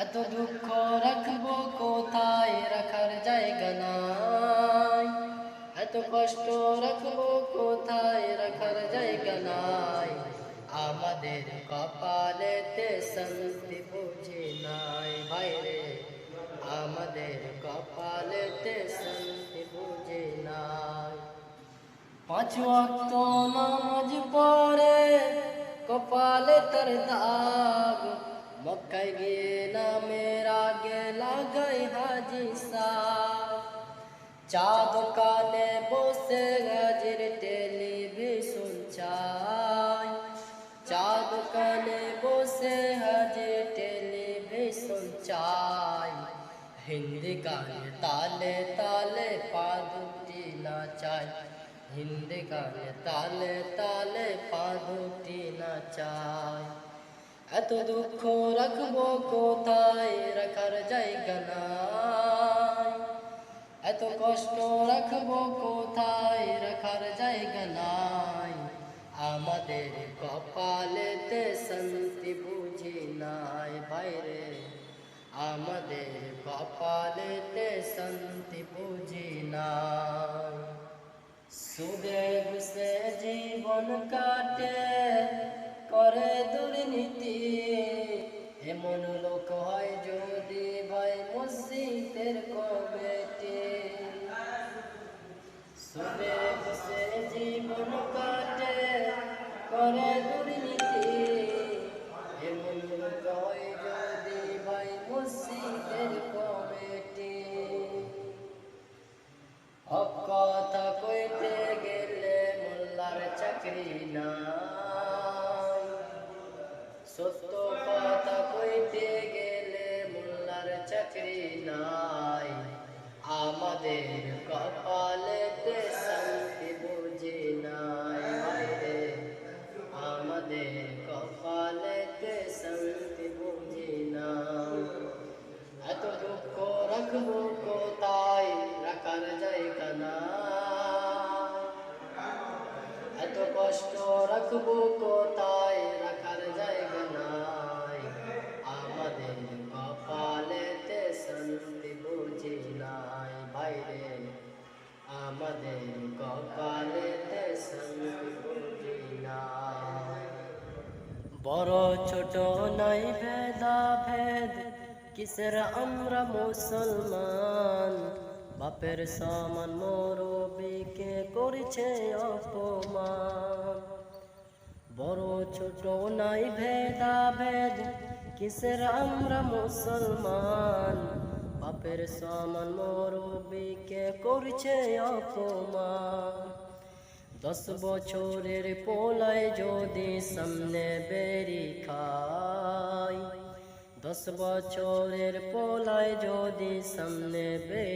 এত দুঃখ রাখব কোথায়? রাখার জায়গা নাই। এত কষ্ট রাখব কোথায়? রাখার জায়গা নাই। আমাদের কপালেতে শান্তি বুঝি নাই। ভাইরে আমাদের কপালেতে শান্তি বুঝি নাই। পাঁচ ওয়াক্ত নামাজ পড়ে, কপালে তার দাগ मक्का गेला मेरा गेला गई हाजी सा चा दुकाने बोसे गजर टेलीविज़न चाय चा दुकाने बोसे हजर टेलीविज़न चाय हिंदी गाने ताले ताले पादुटी नाचाय हिंदी गाने ताले ताले पादुटी नाचाय এত দুঃখ রাখব কোথায়? রাখার জায়গা নাই। এত কষ্ট রাখব কোথায়? রাখার জায়গা নাই। আমাদের কপালেতে শান্তি বুঝি নাই বাইরে আমাদের কপালেতে শান্তি বুঝি নাই। সুদে ঘুষে জীবন কাটে, করে দুর্নীতি এমন কষ্ট রাখব কোথায়? রাখার জায়গা নাই। আমাদের কপালেতে শান্তি বুঝি নাই। বাইরে আমাদের কপালেতে শান্তি বুঝি নাই। বড় ছোট নাই ভেদা ভেদ কিসের আমরা মুসলমান? বাপের সমান মরবিকে করছে অপমান। বড় ছোট নাই ভেদা ভেদ কিসের আমরা মুসলমান? বাপের সমান মরবিকে করছে অপমান। দশ বছরের পোলায় যদি সামনে বেরি খাই দশ বছরের পোলায় যদি সামনে বেরি